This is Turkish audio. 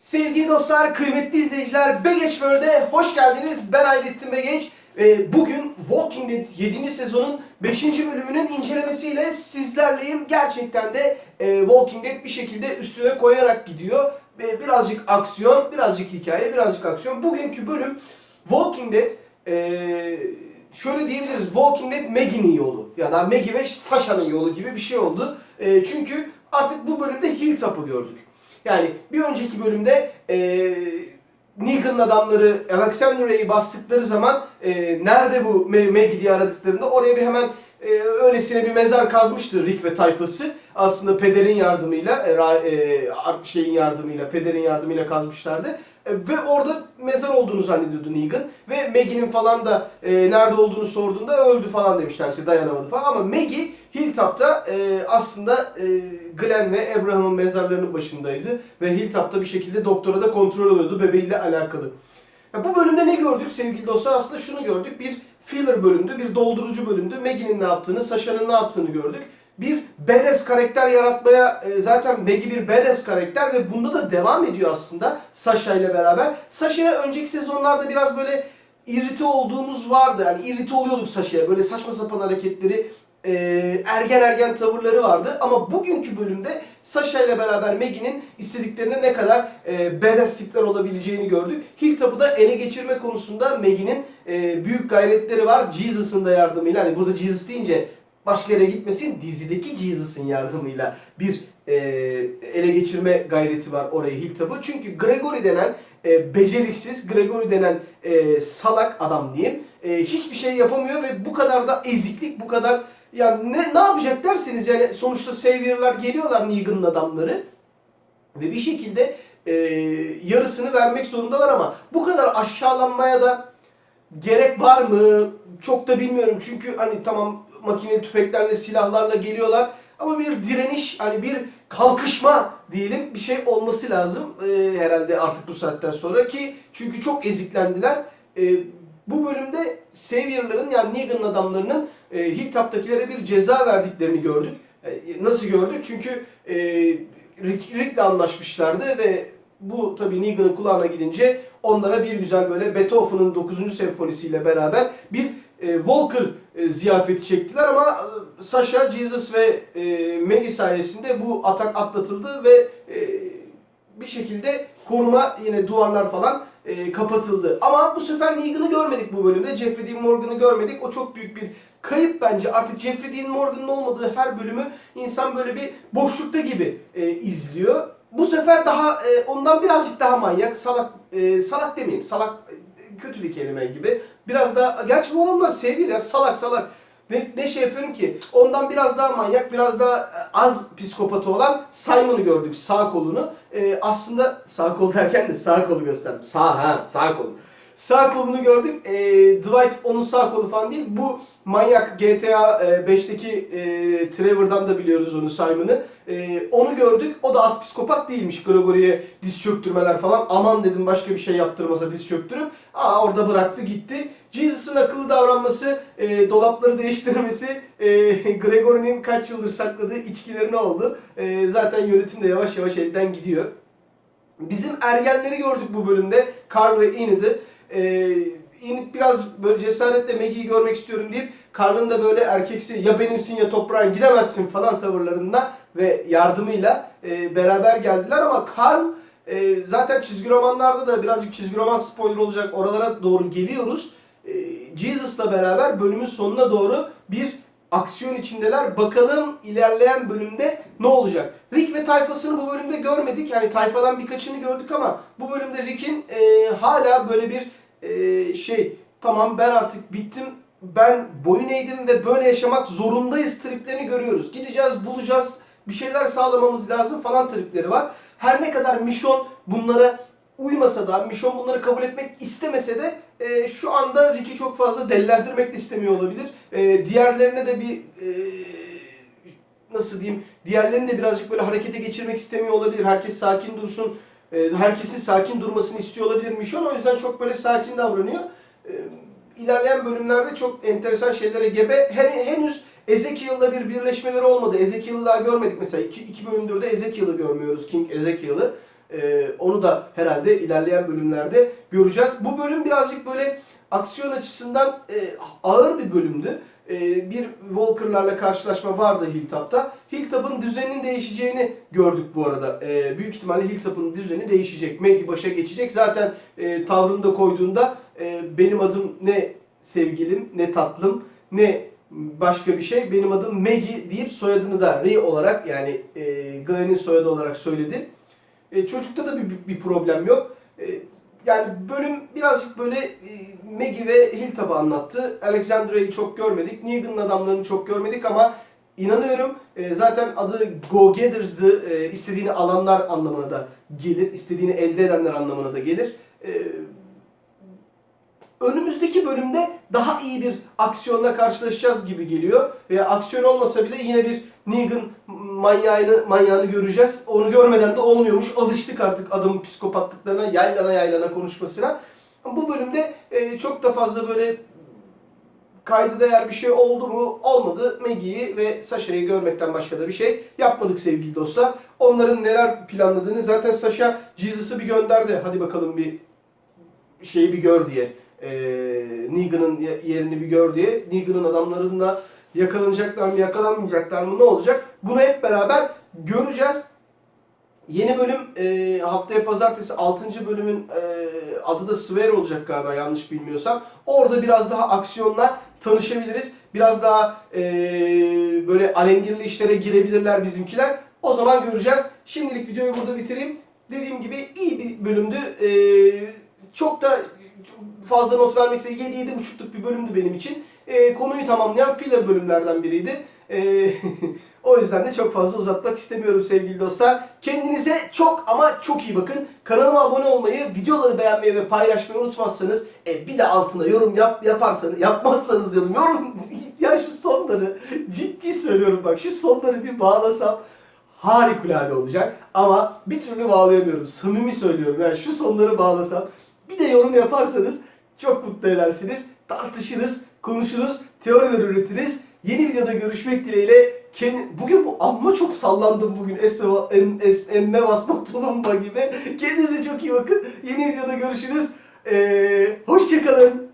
Sevgili dostlar, kıymetli izleyiciler, Begeç World'e hoş geldiniz. Ben Aydettin Begeç. Bugün Walking Dead 7. sezonun 5. bölümünün incelemesiyle sizlerleyim. Gerçekten de e, Walking Dead bir şekilde üstüne koyarak gidiyor. Birazcık aksiyon, birazcık hikaye, birazcık aksiyon. Bugünkü bölüm Walking Dead e, şöyle diyebiliriz. Walking Dead Maggie'nin yolu. Ya da Maggie ve Sasha'nın yolu gibi bir şey oldu. E, çünkü artık bu bölümde Hilltop'u gördük. Yani bir önceki bölümde e, Negan'ın adamları Alexandria'yı bastıkları zaman e, nerede bu Ma- Maggie diye aradıklarında oraya bir hemen e, öylesine bir mezar kazmıştı Rick ve tayfası. Aslında pederin yardımıyla, e, e, şeyin yardımıyla, pederin yardımıyla kazmışlardı. E, ve orada mezar olduğunu zannediyordu Negan. Ve Maggie'nin falan da e, nerede olduğunu sorduğunda öldü falan demişler işte dayanamadı falan. Ama Maggie Hilltop'ta e, aslında e, Glenn ve Abraham'ın mezarlarının başındaydı. Ve Hilltop'ta bir şekilde doktora da kontrol alıyordu bebeğiyle alakalı. Ya bu bölümde ne gördük sevgili dostlar? Aslında şunu gördük. Bir filler bölümdü, bir doldurucu bölümdü. Maggie'nin ne yaptığını, Sasha'nın ne yaptığını gördük. Bir badass karakter yaratmaya e, zaten Maggie bir badass karakter ve bunda da devam ediyor aslında Sasha ile beraber. Sasha'ya önceki sezonlarda biraz böyle irite olduğumuz vardı. Yani irite oluyorduk Sasha'ya. Böyle saçma sapan hareketleri, e, ergen ergen tavırları vardı. Ama bugünkü bölümde Sasha ile beraber Maggie'nin istediklerine ne kadar e, badass tipler olabileceğini gördük. Hilltop'u da ele geçirme konusunda Maggie'nin e, büyük gayretleri var. Jesus'ın da yardımıyla. Hani burada Jesus deyince başka yere gitmesin. Dizideki Jesus'ın yardımıyla bir e, ele geçirme gayreti var orayı Hilltop'u. Çünkü Gregory denen e, beceriksiz, Gregory denen e, salak adam diyeyim. E, hiçbir şey yapamıyor ve bu kadar da eziklik, bu kadar ya ne, ne yapacak derseniz yani sonuçta Savior'lar geliyorlar Negan'ın adamları ve bir şekilde e, yarısını vermek zorundalar ama bu kadar aşağılanmaya da gerek var mı çok da bilmiyorum çünkü hani tamam makine tüfeklerle silahlarla geliyorlar ama bir direniş hani bir kalkışma diyelim bir şey olması lazım e, herhalde artık bu saatten sonra ki çünkü çok eziklendiler. E, bu bölümde Savior'ların yani Negan'ın adamlarının e, Hilltop'takilere bir ceza verdiklerini gördük. E, nasıl gördük? Çünkü e, Rick, Rick'le anlaşmışlardı ve bu tabii Negan'ın kulağına gidince onlara bir güzel böyle Beethoven'ın 9. senfonisiyle beraber bir e, Walker e, ziyafeti çektiler ama e, Sasha, Jesus ve e, Maggie sayesinde bu atak atlatıldı ve e, bir şekilde koruma yine duvarlar falan kapatıldı. Ama bu sefer Negan'ı görmedik bu bölümde. Jeffrey Dean Morgan'ı görmedik. O çok büyük bir kayıp bence. Artık Jeffrey Dean Morgan'ın olmadığı her bölümü insan böyle bir boşlukta gibi izliyor. Bu sefer daha ondan birazcık daha manyak, salak, e, salak demeyeyim, salak kötü bir kelime gibi. Biraz daha, gerçi bu adamlar sevgili ya, salak salak. Ne, ne şey yapıyorum ki? Ondan biraz daha manyak, biraz daha e, az psikopatı olan Simon'u gördük sağ kolunu. E, aslında sağ kol derken de sağ kolu gösterdim. Sağ ha, sağ kolu. Sağ kolunu gördük. E, Dwight onun sağ kolu falan değil. Bu manyak GTA e, 5'teki e, Trevor'dan da biliyoruz onu Simon'ı. E, onu gördük. O da az psikopat değilmiş. Gregory'e diz çöktürmeler falan. Aman dedim başka bir şey yaptırmasa diz çöktürüp. Aa orada bıraktı gitti. Jesus'ın akıllı davranması, e, dolapları değiştirmesi, e, Gregory'nin kaç yıldır sakladığı içkilerine oldu. E, zaten yönetim de yavaş yavaş elden gidiyor. Bizim ergenleri gördük bu bölümde. Carl ve Enid'i. Ee, Enid biraz böyle cesaretle Maggie'yi görmek istiyorum deyip Carl'ın da böyle erkeksi ya benimsin ya toprağın gidemezsin falan tavırlarında ve yardımıyla e, beraber geldiler ama Carl e, zaten çizgi romanlarda da birazcık çizgi roman spoiler olacak oralara doğru geliyoruz. E, Jesus'la beraber bölümün sonuna doğru bir aksiyon içindeler. Bakalım ilerleyen bölümde ne olacak? Rick ve tayfasını bu bölümde görmedik. Yani tayfadan birkaçını gördük ama bu bölümde Rick'in e, hala böyle bir e, şey tamam ben artık bittim ben boyun eğdim ve böyle yaşamak zorundayız triplerini görüyoruz. Gideceğiz, bulacağız, bir şeyler sağlamamız lazım falan tripleri var. Her ne kadar Mission bunlara uymasa da, Mission bunları kabul etmek istemese de e, şu anda Rick'i çok fazla dellendirmek de istemiyor olabilir. E, diğerlerine de bir e, nasıl diyeyim, diğerlerini de birazcık böyle harekete geçirmek istemiyor olabilir. Herkes sakin dursun, e, herkesin sakin durmasını istiyor olabilir Mission. O yüzden çok böyle sakin davranıyor. E, ilerleyen bölümlerde çok enteresan şeylere gebe. Hen- henüz Ezekiel'la bir birleşmeleri olmadı. Ezekiel'ı daha görmedik mesela. İki, iki bölümdür de Ezekiel'ı görmüyoruz. King Ezekiel'ı. Ee, onu da herhalde ilerleyen bölümlerde göreceğiz. Bu bölüm birazcık böyle aksiyon açısından e, ağır bir bölümdü. E, bir Walker'larla karşılaşma vardı Hilltop'ta. Hilltop'un düzeninin değişeceğini gördük bu arada. E, büyük ihtimalle Hilltop'un düzeni değişecek. Maggie başa geçecek. Zaten e, tavrını da koyduğunda benim adım ne sevgilim, ne tatlım, ne başka bir şey. Benim adım Maggie deyip soyadını da Ray olarak yani Glenn'in soyadı olarak söyledi. Çocukta da bir, bir problem yok. Yani bölüm birazcık böyle e, Maggie ve Hilltop'u anlattı. Alexandra'yı çok görmedik. Negan'ın adamlarını çok görmedik ama inanıyorum e, zaten adı Go Gethers'dı. E, istediğini alanlar anlamına da gelir. istediğini elde edenler anlamına da gelir. E, önümüzdeki bölümde daha iyi bir aksiyonla karşılaşacağız gibi geliyor. Veya aksiyon olmasa bile yine bir Negan manyağını, manyağını göreceğiz. Onu görmeden de olmuyormuş. Alıştık artık adamın psikopatlıklarına, yaylana yaylana konuşmasına. Bu bölümde e, çok da fazla böyle kayda değer bir şey oldu mu? Olmadı. Maggie'yi ve Sasha'yı görmekten başka da bir şey yapmadık sevgili dostlar. Onların neler planladığını zaten Sasha Jesus'ı bir gönderdi. Hadi bakalım bir şeyi bir gör diye. E, Negan'ın yerini bir gör diye. Negan'ın adamlarına yakalanacaklar mı yakalanmayacaklar mı ne olacak? Bunu hep beraber göreceğiz. Yeni bölüm e, haftaya pazartesi 6. bölümün e, adı da Swear olacak galiba yanlış bilmiyorsam. Orada biraz daha aksiyonla tanışabiliriz. Biraz daha e, böyle alengirli işlere girebilirler bizimkiler. O zaman göreceğiz. Şimdilik videoyu burada bitireyim. Dediğim gibi iyi bir bölümdü. E, çok da fazla not vermekse 7-7.5'luk bir bölümdü benim için. E, konuyu tamamlayan filler bölümlerden biriydi. E, o yüzden de çok fazla uzatmak istemiyorum sevgili dostlar. Kendinize çok ama çok iyi bakın. Kanalıma abone olmayı, videoları beğenmeyi ve paylaşmayı unutmazsanız e, bir de altına yorum yap yaparsanız, yapmazsanız diyorum. Yorum ya şu sonları ciddi söylüyorum bak şu sonları bir bağlasam harikulade olacak. Ama bir türlü bağlayamıyorum. Samimi söylüyorum. Yani şu sonları bağlasam bir de yorum yaparsanız çok mutlu edersiniz. Tartışırız, konuşuruz, teoriler üretiriz. Yeni videoda görüşmek dileğiyle. Kendi, bugün bu amma çok sallandım bugün. Esme, em, es, emme basmak tulumba gibi. Kendinize çok iyi bakın. Yeni videoda görüşürüz. Ee, hoşçakalın.